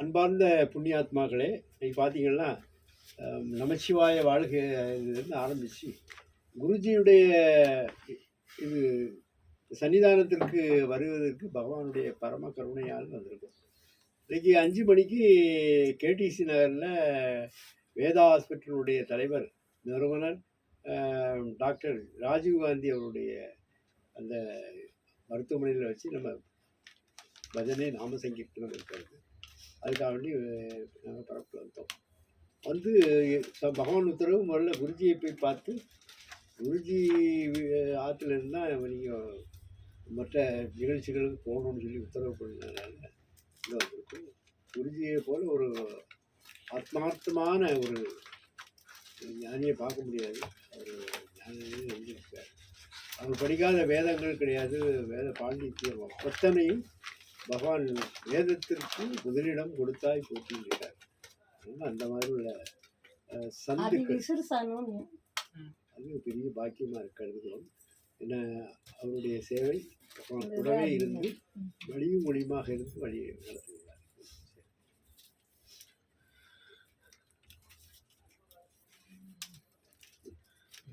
அன்பார்ந்த புண்ணியாத்மாக்களே இன்னைக்கு பார்த்தீங்கன்னா நமச்சிவாய வாழ்க ஆரம்பித்து குருஜியுடைய இது சன்னிதானத்திற்கு வருவதற்கு பகவானுடைய பரம கருணையால் வந்திருக்கும். இன்றைக்கி அஞ்சு மணிக்கு கேடிசி நகரில் வேதா ஹாஸ்பிட்டலுடைய தலைவர் நிறுவனர் டாக்டர் ராஜீவ்காந்தி அவருடைய அந்த மருத்துவமனையில் வச்சு நம்ம பஜனை நாம சங்கீர்த்தனம் இருக்கிறது. அதுக்காக வேண்டி நாங்கள் பரப்பில் வந்தோம் வந்து பகவான் உத்தரவு முதல்ல குருஜியை போய் பார்த்து குருஜி ஆற்றுல இருந்தால் நீங்கள் மற்ற நிகழ்ச்சிகளுக்கு போகணும்னு சொல்லி உத்தரவு பண்ணதுனால இங்கே வந்திருக்கோம் குருஜியை போல ஒரு ஆத்மார்த்தமான ஒரு ஞானியை பார்க்க முடியாது. அவர் ஞானியை எழுதியிருக்கார். அவர் படிக்காத வேதங்கள் கிடையாது. வேத பாண்டித்யம் அத்தனையும் பகவான் வேதத்திற்கு முதலிடம் கொடுத்தாய் அதனால அந்த மாதிரி உள்ள சந்துக்கள் அது பெரிய பாக்கியமாக இருக்கிறதுகளும் என்ன அவருடைய சேவை கூடவே இருந்து வழியும் மொழியுமாக இருந்து வழி நடத்துகிறார்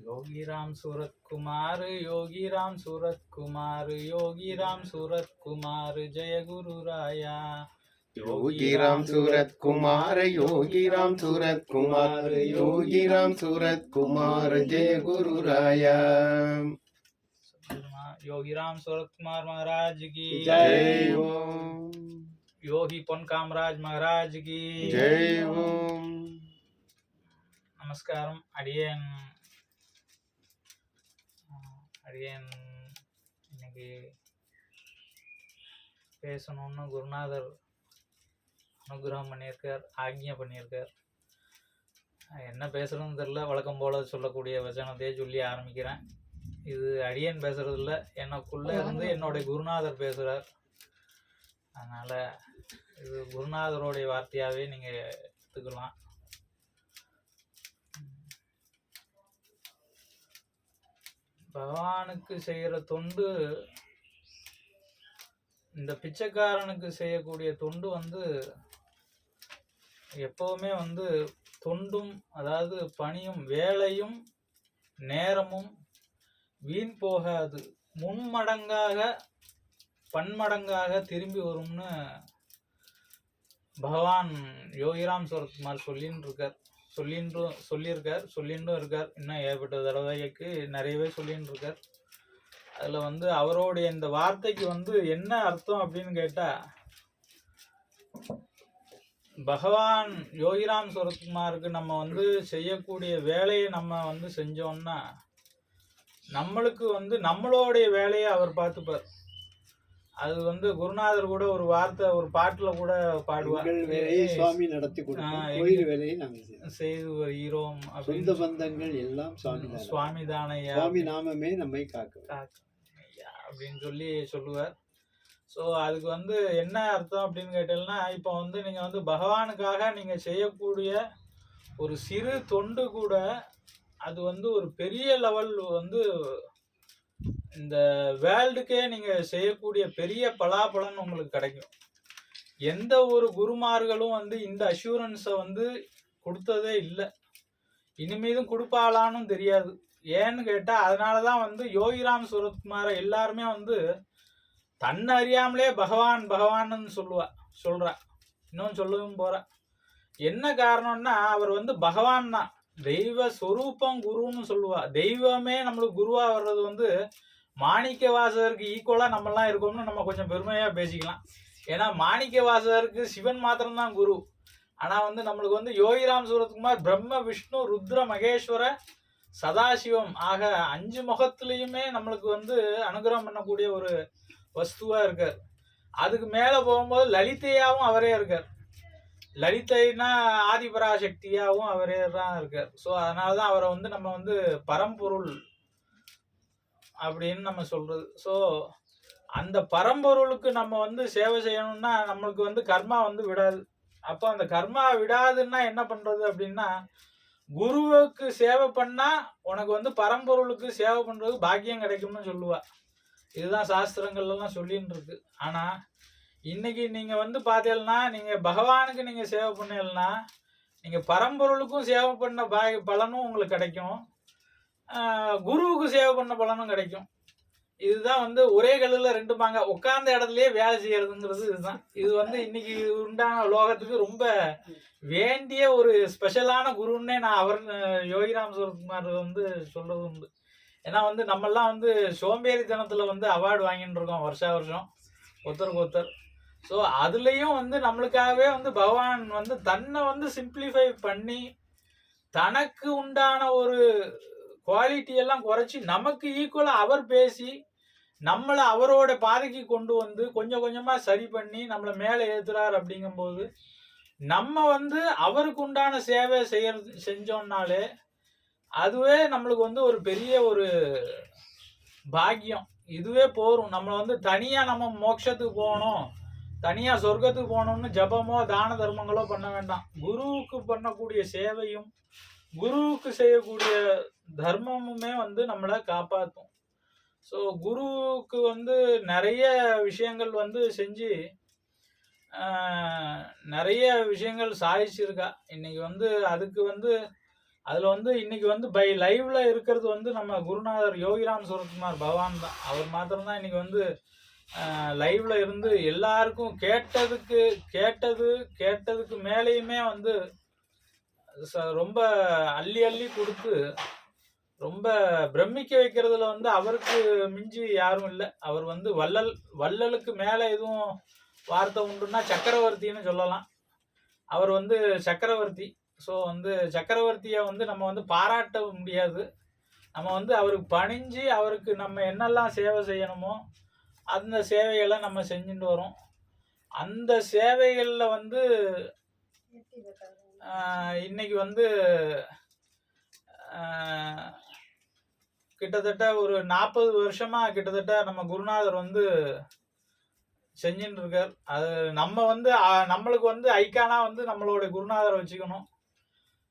योगी राम सूरत कुमार योगी राम सूरत कुमार योगी राम सूरत कुमार जय गुरु राया। योगी राम सूरत कुमार योगी राम सूरत कुमार योगी राम सूरत कुमार जय गुरु राया। योगी राम सूरत कुमार महाराज की। जय ओम योगी पन कामराज महाराज की। जय ओम നമസ്കാരം அடியேன் இன்னைக்கு பேசணும்னு குருநாதர் அனுகிரகம் பண்ணியிருக்கார் ஆக்ஞை பண்ணியிருக்கார். என்ன பேசுகிறதுன்னு தெரில வழக்கம் போல சொல்லக்கூடிய வச்சனத்தையே சொல்லி ஆரம்பிக்கிறேன். இது அடியன் பேசுறது எனக்குள்ளே இருந்து என்னுடைய குருநாதர் பேசுகிறார் அதனால் இது குருநாதருடைய வார்த்தையாகவே நீங்கள் எடுத்துக்கலாம். பகவானுக்கு செய்கிற தொண்டு இந்த பிச்சைக்காரனுக்கு செய்யக்கூடிய தொண்டு வந்து எப்பவுமே வந்து தொண்டும் அதாவது பணியும் வேலையும் நேரமும் வீண் போகாது. முன்மடங்காக பன்மடங்காக திரும்பி வரும்னு பகவான் யோகிராம் சுரத்குமார் சொல்லின்னு இருக்கார் சொல்லின்றும் சொல்லியிருக்கார். சொல்லின்றும் இருக்கார். இன்னும் ஏற்பட்ட தடவைக்கு நிறையவே சொல்லின்னு இருக்கார் அதில் வந்து அவருடைய இந்த வார்த்தைக்கு வந்து என்ன அர்த்தம் அப்படின்னு கேட்டால் பகவான் யோகிராம் சுரத்குமாருக்கு நம்ம வந்து செய்யக்கூடிய வேலையை நம்ம வந்து செஞ்சோம்னா நம்மளுக்கு வந்து நம்மளுடைய வேலையை அவர் பார்த்துப்பார். அது வந்து குருநாதர் கூட ஒரு வார்த்தை ஒரு பாட்டுல கூட பாடுவார். சுவாமி நடத்தி செய்யணும் செய்து வருகிறோம் சொந்த பந்தங்கள் எல்லாம் சுவாமி சுவாமி தானையா சுவாமி நாமமே நம்மை காக்கும் ஐயா அப்படின்னு சொல்லி சொல்லுவார். ஸோ அதுக்கு வந்து என்ன அர்த்தம் அப்படின்னு கேட்டீங்கன்னா இப்போ வந்து நீங்கள் வந்து பகவானுக்காக நீங்கள் செய்யக்கூடிய ஒரு சிறு தொண்டு கூட அது வந்து ஒரு பெரிய லெவல் வந்து இந்த வேர்ல்டுக்கே நீங்கள் செய்யக்கூடிய பெரிய பலாபலன் உங்களுக்கு கிடைக்கும். எந்த ஒரு குருமார்களும் வந்து இந்த அஷூரன்ஸை வந்து கொடுத்ததே இல்லை. இனிமேதும் கொடுப்பாளான்னு தெரியாது. ஏன்னு கேட்டால் அதனால தான் வந்து யோகிராம் சுரத்குமாரை எல்லாருமே வந்து தன்னை அறியாமலே பகவான் பகவான்னு சொல்லுவா சொல்றா. இன்னும் சொல்லவும் போறா. என்ன காரணம்னா அவர் வந்து பகவான் தான். தெய்வ சொரூபம் குருன்னு சொல்லுவா. தெய்வமே நம்மளுக்கு குருவா வர்றது வந்து மாணிக்க வாசகருக்கு ஈக்குவலா நம்மலாம் இருக்கோம்னு நம்ம கொஞ்சம் பெருமையா பேசிக்கலாம். ஏன்னா மாணிக்க வாசகருக்கு சிவன் மாத்திரம்தான் குரு. ஆனா வந்து நம்மளுக்கு வந்து யோகிராம் சூரத்குமார் பிரம்ம விஷ்ணு ருத்ர மகேஸ்வர சதாசிவம் ஆக அஞ்சு முகத்திலையுமே நம்மளுக்கு வந்து அனுகிரகம் பண்ணக்கூடிய ஒரு வஸ்துவா இருக்கார். அதுக்கு மேல போகும்போது லலிதையாவும் அவரே இருக்கார். லலிதைனா ஆதிபராசக்தியாகவும் அவரே தான் இருக்கார். ஸோ அதனால தான் அவரை வந்து நம்ம வந்து பரம்பொருள் அப்படின்னு நம்ம சொல்றது. ஸோ அந்த பரம்பொருளுக்கு நம்ம வந்து சேவை செய்யணும்னா நம்மளுக்கு வந்து கர்மா வந்து விடாது. அப்போ அந்த கர்மா விடாதுன்னா என்ன பண்றது அப்படின்னா குருவுக்கு சேவை பண்ணா உனக்கு வந்து பரம்பொருளுக்கு சேவை பண்றது பாக்கியம் கிடைக்கும்னு சொல்லுவா. இதுதான் சாஸ்திரங்கள்லாம் சொல்லின்னு இருக்கு ஆனா இன்னைக்கு நீங்க வந்து பார்த்தீங்கன்னா நீங்க பகவானுக்கு நீங்க சேவை பண்ணீங்கன்னா நீங்க பரம்பொருளுக்கும் சேவை பண்ண பலனும் உங்களுக்கு கிடைக்கும். குருவுக்கு சேவை பண்ண பலனும் கிடைக்கும். இதுதான் வந்து ஒரே கல்லுல ரெண்டு பாங்க உட்கார்ந்த இடத்துலயே வேலை செய்யறதுங்கிறது இதுதான். இது வந்து இன்னைக்கு உண்டான லோகத்துக்கு ரொம்ப வேண்டிய ஒரு ஸ்பெஷலான குருன்னே நான் அவர் யோகிராம் சுரத்குமார் வந்து சொல்றது உண்டு. ஏன்னா வந்து நம்மெல்லாம் வந்து சோம்பேறித்தனத்துல வந்து அவார்டு வாங்கிட்டு இருக்கோம் வருஷா வருஷம். ஒருத்தருக்கு ஒருத்தர். ஸோ அதுலேயும் வந்து நம்மளுக்காகவே வந்து பகவான் வந்து தன்னை வந்து சிம்பிளிஃபை பண்ணி தனக்கு உண்டான ஒரு குவாலிட்டி எல்லாம் குறைச்சி நமக்கு ஈக்குவலாக அவர் பேசி நம்மளை அவரோட பாதைக்கு கொண்டு வந்து கொஞ்சம் கொஞ்சமாக சரி பண்ணி நம்மளை மேலே ஏற்றுறார் அப்படிங்கும்போது நம்ம வந்து அவருக்கு உண்டான சேவை செய்ய செஞ்சோம்னாலே அதுவே நம்மளுக்கு வந்து ஒரு பெரிய ஒரு பாக்கியம். இதுவே போரும். நம்மளை வந்து தனியாக நம்ம மோட்சத்துக்கு போகணும் தனியாக சொர்க்கத்துக்கு போகணும்னு ஜபமோ தான தர்மங்களோ பண்ண வேண்டாம். குருவுக்கு பண்ணக்கூடிய சேவையும் குருவுக்கு செய்யக்கூடிய தர்மமுமே வந்து நம்மளை காப்பாற்றும் ஸோ குருவுக்கு வந்து நிறைய விஷயங்கள் வந்து செஞ்சு நிறைய விஷயங்கள் சாதிச்சிருக்கா. இன்னைக்கு வந்து அதுக்கு வந்து அதில் வந்து இன்னைக்கு வந்து பை லைவ்ல இருக்கிறது வந்து நம்ம குருநாதர் யோகிராம் சுரத்குமார் பவான் தான். அவர் மாத்திரம்தான் இன்னைக்கு வந்து லைவ்ல இருந்து எல்லாருக்கும் கேட்டதுக்கு கேட்டது கேட்டதுக்கு மேலேயுமே வந்து ரொம்ப அள்ளி அள்ளி கொடுத்து ரொம்ப பிரமிக்க வைக்கிறதுல வந்து அவருக்கு மிஞ்சி யாரும் இல்லை. அவர் வந்து வள்ளல் வள்ளலுக்கு மேலே எதுவும் வார்த்தை உண்டுன்னா சக்கரவர்த்தின்னு சொல்லலாம். அவர் வந்து சக்கரவர்த்தி. ஸோ வந்து சக்கரவர்த்தியை வந்து நம்ம வந்து பாராட்ட முடியாது. நம்ம வந்து அவருக்கு பணிஞ்சு அவருக்கு நம்ம என்னெல்லாம் சேவை செய்யணுமோ அந்த சேவைகளை நம்ம செஞ்சுட்டு வரோம். அந்த சேவைகளில் வந்து இன்னைக்கு வந்து கிட்டத்தட்ட ஒரு நாற்பது வருஷமா கிட்டத்தட்ட நம்ம குருநாதர் வந்து செஞ்சுட்டு இருக்கார் அது நம்ம வந்து நம்மளுக்கு வந்து ஐக்கானா வந்து நம்மளோட குருநாதரை வச்சுக்கணும்.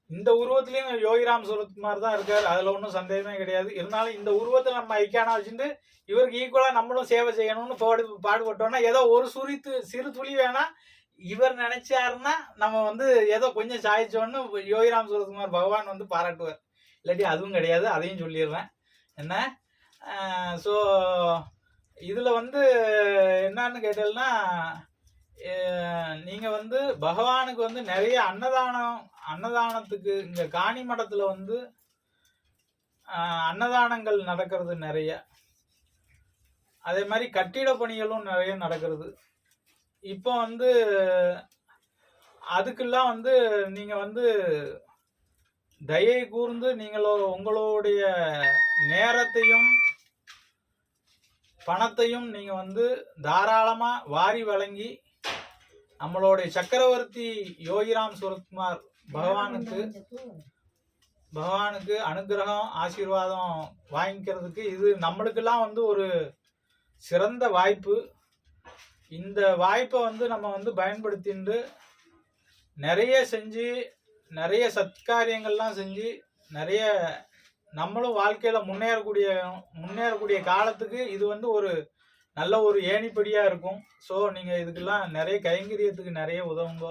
இந்த உருவத்திலையும் யோகிராம் சுரத்குமார் தான் இருக்கார். அதில் ஒன்றும் சந்தேகமே கிடையாது. இருந்தாலும் இந்த உருவத்தை நம்ம ஐக்கானா வச்சுட்டு இவருக்கு ஈக்குவலாக நம்மளும் சேவை செய்யணும்னு பாடு பாடுபட்டோம்னா ஏதோ ஒரு சுரித்து சிறு துளி வேணால் இவர் நினைச்சாருன்னா நம்ம வந்து ஏதோ கொஞ்சம் சாய்ச்சோன்னு யோகிராம் சுரத்குமார் பகவான் வந்து பாராட்டுவார். இல்லாட்டி அதுவும் கிடையாது அதையும் சொல்லிடுறேன். என்ன? ஸோ இதில் வந்து என்னன்னு கேட்டால்னா நீங்கள் வந்து பகவானுக்கு வந்து நிறைய அன்னதானம் அன்னதானத்துக்கு இங்கே காணி மடத்தில் வந்து அன்னதானங்கள் நடக்கிறது நிறைய. அதே மாதிரி கட்டிட பணிகளும் நிறைய நடக்கிறது. இப்போ வந்து அதுக்கெல்லாம் வந்து நீங்கள் வந்து தயை கூர்ந்து நீங்களோ உங்களுடைய நேரத்தையும் பணத்தையும் நீங்கள் வந்து தாராளமாக வாரி வழங்கி நம்மளுடைய சக்கரவர்த்தி யோகிராம் சுரத்குமார் பகவானுக்கு பகவானுக்கு அனுகிரகம் ஆசீர்வாதம் வாங்கிக்கிறதுக்கு இது நம்மளுக்கெல்லாம் வந்து ஒரு சிறந்த வாய்ப்பு. இந்த வாய்ப்பை வந்து நம்ம வந்து பயன்படுத்திட்டு நிறைய செஞ்சு நிறைய சத்காரியங்கள்லாம் செஞ்சு நிறைய நம்மளும் வாழ்க்கையில் முன்னேறக்கூடிய முன்னேறக்கூடிய காலத்துக்கு இது வந்து ஒரு நல்ல ஒரு ஏணிப்படியாக இருக்கும். ஸோ நீங்கள் இதுக்கெல்லாம் நிறைய கைங்கரியத்துக்கு நிறைய உதவுங்க.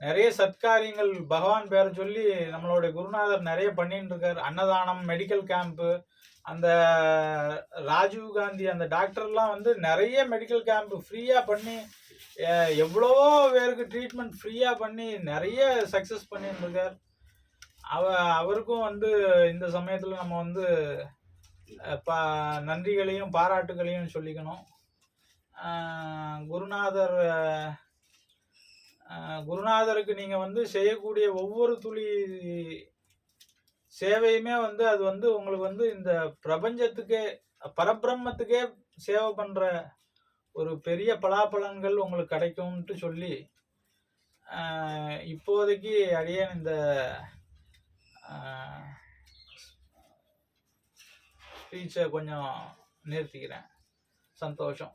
நிறைய சத்காரியங்கள் பகவான் பேரை சொல்லி நம்மளுடைய குருநாதர் நிறைய பண்ணிட்டு இருக்காரு அன்னதானம் மெடிக்கல் கேம்ப்பு அந்த ராஜீவ் காந்தி அந்த டாக்டர்லாம் வந்து நிறைய மெடிக்கல் கேம்ப் ஃப்ரீயாக பண்ணி எவ்வளோ எவ்வளவோ பேருக்கு ட்ரீட்மெண்ட் ஃப்ரீயாக பண்ணி நிறைய சக்ஸஸ் பண்ணிட்டு இருக்கார் அவ அவருக்கும் வந்து இந்த சமயத்தில் நம்ம வந்து பா நன்றிகளையும் பாராட்டுகளையும் சொல்லிக்கணும். குருநாதர் குருநாதருக்கு நீங்கள் வந்து செய்யக்கூடிய ஒவ்வொரு துளி சேவையுமே வந்து அது வந்து உங்களுக்கு வந்து இந்த பிரபஞ்சத்துக்கே பரபிரம்மத்துக்கே சேவை பண்ணுற ஒரு பெரிய பலாபலன்கள் உங்களுக்கு கிடைக்கும்ட்டு சொல்லி இப்போதைக்கு அடியேன் இந்த ஸ்பீச்சை கொஞ்சம் நிறுத்திக்கிறேன். சந்தோஷம்.